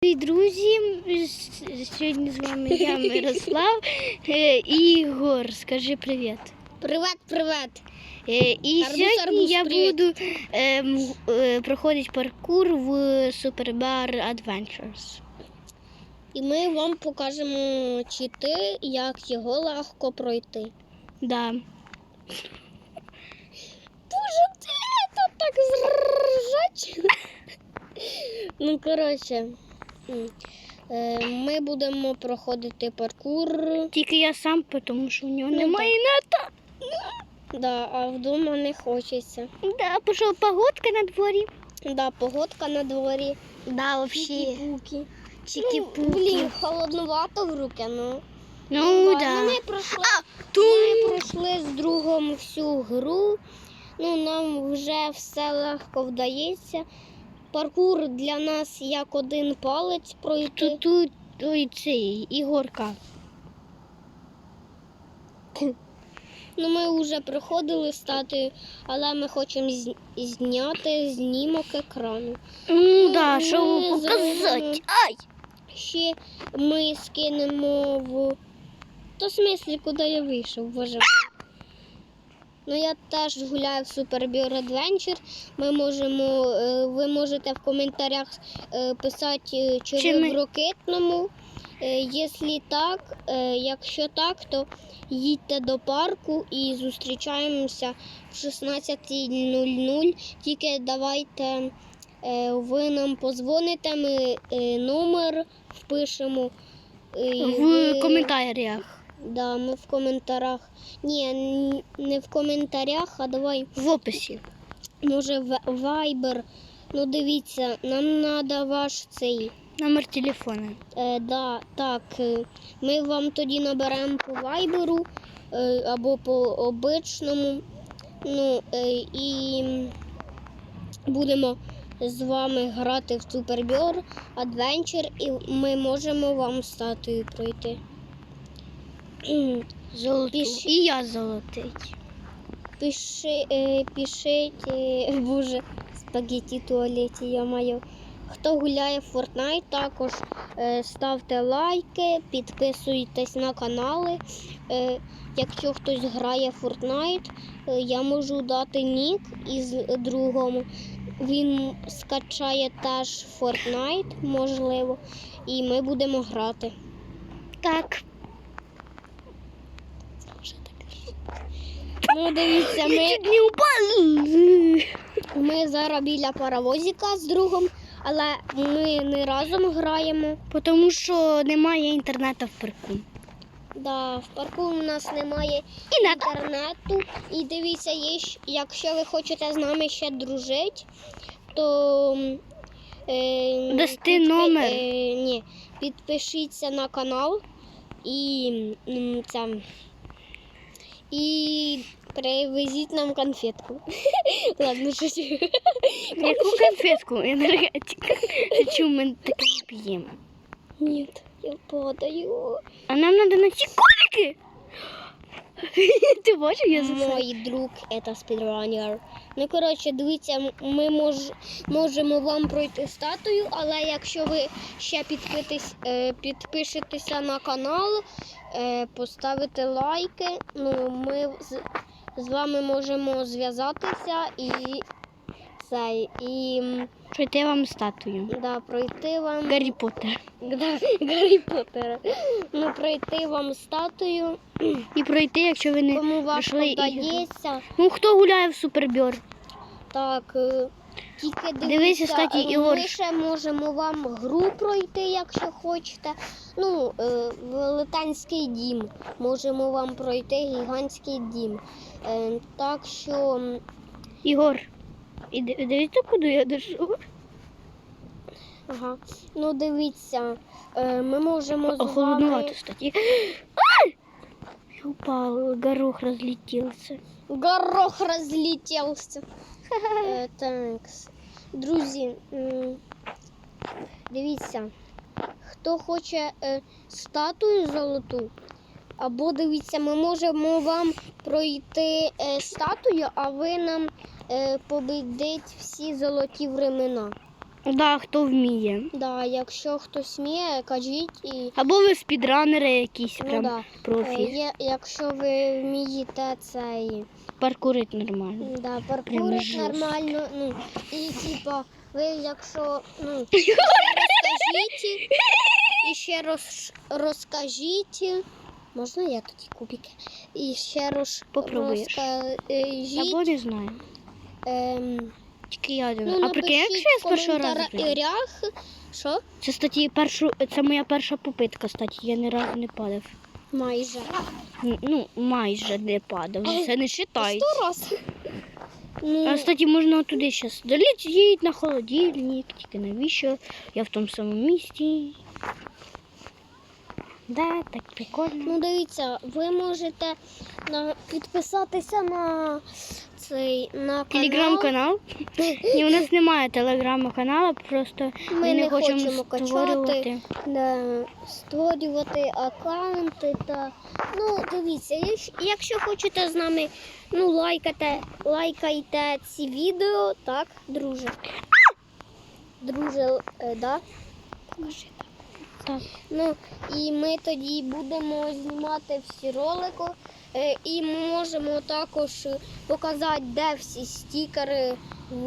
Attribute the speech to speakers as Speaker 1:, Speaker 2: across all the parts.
Speaker 1: Привіт, друзі! Сьогодні з вами я, Мирослав е, і Ігор. Скажи привіт.
Speaker 2: Привет, привет.
Speaker 1: Е, І
Speaker 2: Арбуз,
Speaker 1: сьогодні
Speaker 2: арбуз,
Speaker 1: я
Speaker 2: привіт.
Speaker 1: буду ем, е, проходити паркур в Superbar Adventures.
Speaker 2: І ми вам покажемо чити, як його легко пройти.
Speaker 1: Да.
Speaker 2: Боже, це так зржач. ну, коротше, е, ми будемо проходити паркур.
Speaker 1: Тільки я сам, тому що у нього
Speaker 2: Ну,
Speaker 1: немає нета.
Speaker 2: Да, а вдома не хочеться.
Speaker 1: Да, пішов погодка на дворі.
Speaker 2: Да, погодка на дворі.
Speaker 1: Да, вообще.
Speaker 2: Чики-пуки. Ну, блін, холодновато в руки, ну.
Speaker 1: Ну,
Speaker 2: ладно,
Speaker 1: да.
Speaker 2: Ми пройшли.
Speaker 1: Ту.
Speaker 2: Ми пройшли з другом всю гру. Ну, нам вже все легко вдається. Паркур для нас як один палець пройти.
Speaker 1: Тут, тут ой, цей Ігорка.
Speaker 2: Ну, ми вже проходили статую, але ми хочемо зняти знімок екрану.
Speaker 1: Ну, да, що
Speaker 2: ми
Speaker 1: показати. Ай!
Speaker 2: Ще ми скинемо в. То в смислі, куди я вийшов, боже. Ну, я теж гуляю в Super Bear Adventure. Ми можемо, е, ви можете в коментарях е, писати, е, чи,
Speaker 1: Чи
Speaker 2: ви
Speaker 1: ми-
Speaker 2: в ракетному. Якщо так, якщо так, то їдьте до парку і зустрічаємося в 16.00. Тільки давайте ви нам позвоните, ми номер впишемо.
Speaker 1: В коментарях.
Speaker 2: Да, ми в коментарях. Ні, не в коментарях, а давай,
Speaker 1: В описі.
Speaker 2: може, в Viber. Ну, дивіться, нам треба ваш цей.
Speaker 1: Номер телефона.
Speaker 2: Е, да, так, е, ми вам тоді наберемо по вайберу е, або по обичному. Ну, е, і будемо з вами грати в Super Adventure, і ми можемо вам статую пройти.
Speaker 1: Золотий.
Speaker 2: Піш-
Speaker 1: І я золотий.
Speaker 2: Пиши, е, пишіть, е, боже, спагетті туалеті, я маю. Хто гуляє в Fortnite, також е, ставте лайки, підписуйтесь на канали. Е, якщо хтось грає в Fortnite, е, я можу дати нік із другому. Він скачає теж Fortnite, можливо, і ми будемо грати.
Speaker 1: Так.
Speaker 2: Ну, дивіться, ми.
Speaker 1: Не упал.
Speaker 2: Ми зараз біля паровозика з другом, але ми не разом граємо.
Speaker 1: Тому що немає інтернету в парку.
Speaker 2: Да, в парку у нас немає інтернету. І дивіться, якщо ви хочете з нами ще дружити, то е,
Speaker 1: Дасти номер.
Speaker 2: Е, ні, підпишіться на канал і м, це, і привезіть нам конфетку. Ладно, щось.
Speaker 1: яку конфетку енергетик. Чому ми таке п'ємо?
Speaker 2: Ні, я падаю.
Speaker 1: А нам треба на ці колики. Ти бачив, я за це?
Speaker 2: Мой друг это спідранер. Ну, коротше, дивіться, ми мож, можемо вам пройти статую, але якщо ви ще підпитись, е, підпишетеся на канал, е, поставите лайки, ну, ми з, вами можемо зв'язатися і, це, і
Speaker 1: Пройти вам статую.
Speaker 2: да, пройти вам
Speaker 1: Гаррі Поттер.
Speaker 2: да, Гаррі Поттера. Ну, пройти вам статую,
Speaker 1: І пройти, якщо ви не
Speaker 2: кому важко
Speaker 1: пройшли ігри.
Speaker 2: вдається.
Speaker 1: Ну, хто гуляє в Супербьор?
Speaker 2: Так, е, тільки дивіться,
Speaker 1: кстати, Ігор.
Speaker 2: ми ще можемо вам гру пройти, якщо хочете. Ну, е, велетенський дім. Можемо вам пройти гігантський дім. Е, Так що,
Speaker 1: Ігор. І ди- дивіться, куди я дійшов.
Speaker 2: ага. ну дивіться, е, ми можемо з вами...
Speaker 1: кстати. Ай! Я упал, горох разлетелся.
Speaker 2: Горох розлетівся. Е, Так, друзі, дивіться, хто хоче е, статую золоту, або дивіться, ми можемо вам пройти е, статую, а ви нам е, побідить всі золоті времена.
Speaker 1: Да, хто вміє.
Speaker 2: Да, якщо хтось вміє, кажіть і.
Speaker 1: Або ви спідранери якісь
Speaker 2: Ну,
Speaker 1: прям
Speaker 2: да. Е,
Speaker 1: профі.
Speaker 2: є, якщо ви вмієте цей
Speaker 1: Паркурить нормально.
Speaker 2: да, паркурить нормально, ну і типа ви якщо ну розкажіть і ще роз, розкажіть. Можна я тоді кубики? І ще роз,
Speaker 1: Попробуєш.
Speaker 2: розкажіть.
Speaker 1: Або не знаю.
Speaker 2: Ем,
Speaker 1: Тільки я один.
Speaker 2: ну,
Speaker 1: а прикинь, якщо я з першого разу. прийду?
Speaker 2: Що?
Speaker 1: Це статі першу, це моя перша попитка, статі. Я ні разу не падав.
Speaker 2: Майже.
Speaker 1: Ну, майже не падав. Це не вважається.
Speaker 2: Сто раз. Ну,
Speaker 1: А кстати, можна туди зараз доліть на холодильник, тільки навіщо? Я в тому самому місці. Да, так прикольно.
Speaker 2: Ну, дивіться, ви можете на, підписатися на цей на.
Speaker 1: Телеграм-канал. Ні, у нас немає телеграм-каналу, просто ми,
Speaker 2: Ми
Speaker 1: не,
Speaker 2: не
Speaker 1: хочемо
Speaker 2: хочемо качати.
Speaker 1: створювати.
Speaker 2: Да, створювати аккаунти та ну дивіться, якщо- хочете з нами ну лайкати, лайкайте ці відео, так, друже. Друже, е, да? Покажи.
Speaker 1: Так.
Speaker 2: Ну і ми тоді будемо знімати всі ролики. Е, І ми можемо також показати, де всі стікери в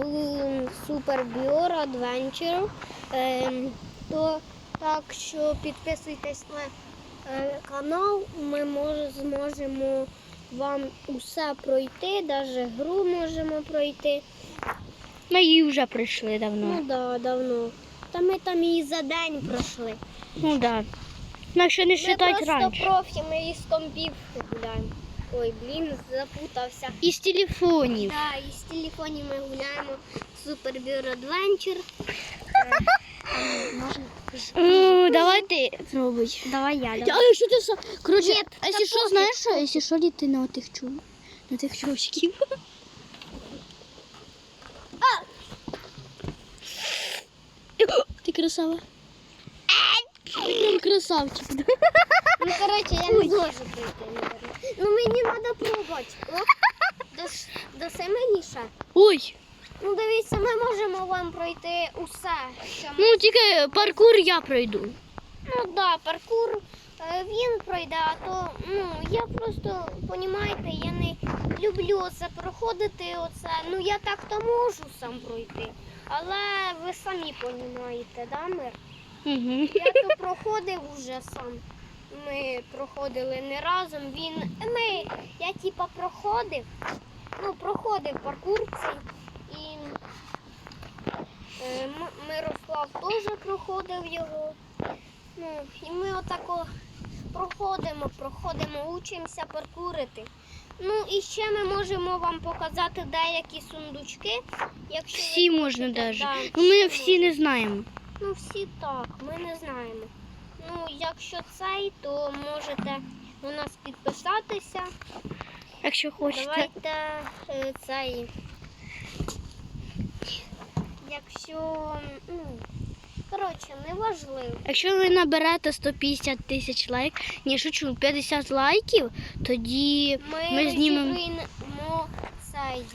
Speaker 2: Super Bior Adventure. Ем, То так що підписуйтесь на е, канал, ми може, зможемо вам усе пройти, навіть гру можемо пройти.
Speaker 1: Ми її вже пройшли давно.
Speaker 2: Ну так, да, давно. Та ми там і за день пройшли.
Speaker 1: Ну да. Ну, якщо не
Speaker 2: Ми просто профі, ми із компів гуляємо. Ой, блін, запутався.
Speaker 1: Із телефонів.
Speaker 2: Да, із телефонів ми гуляємо Super Beer Adventure.
Speaker 1: Ну, давай ти пробуй.
Speaker 2: Давай я.
Speaker 1: А що ти все? Коротше,
Speaker 2: Ні,
Speaker 1: а якщо що, знаєш що? Якщо що, літи на тих чу. На тих чувачків. Ти красава. Красавчик.
Speaker 2: Ну, коротше, я не можу прийти. Ну, мені треба пробувати. О, до, с- до семи ще.
Speaker 1: Ой,
Speaker 2: Ну, дивіться, ми можемо вам пройти усе, що ми
Speaker 1: ну тільки паркур я пройду.
Speaker 2: Ну да, паркур е, він пройде, а то ну я просто понімаєте, я не люблю це проходити. Оце. Ну я так то можу сам пройти. Але ви самі понімаєте, да, мир?
Speaker 1: Угу.
Speaker 2: Я то проходив уже сам. Ми проходили не разом. Він ми, я типа проходив, ну проходив паркур цей і е, М- Мирослав теж проходив його. Ну, і ми отако проходимо, проходимо, учимося паркурити. Ну і ще ми можемо вам показати деякі сундучки. Якщо ви
Speaker 1: Всі можна
Speaker 2: хочете.
Speaker 1: навіть.
Speaker 2: Да,
Speaker 1: Ну ми
Speaker 2: всі
Speaker 1: всі не знаємо.
Speaker 2: Ну, всі так, ми не знаємо. Ну, якщо цей, то можете у нас підписатися.
Speaker 1: Якщо хочете.
Speaker 2: Давайте е, цей. Якщо. Ну, коротше, неважливо.
Speaker 1: Якщо ви наберете 150 тисяч лайк, ні, шучу, 50 лайків, тоді
Speaker 2: Ми,
Speaker 1: Ми знімемо-
Speaker 2: розігруємо цей.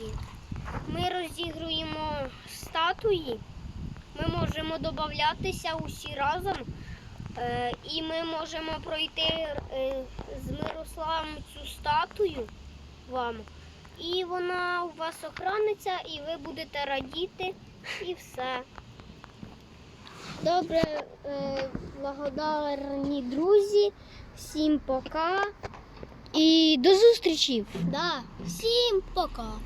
Speaker 2: Ми розігруємо статуї. Ми можемо додатися усі разом. Е, і ми можемо пройти е, з Мирославом цю статую вам. І вона у вас охраниться, і ви будете радіти, і все. Добре, е, благодарні друзі. Всім пока.
Speaker 1: і до зустрічі!
Speaker 2: Да, всім пока.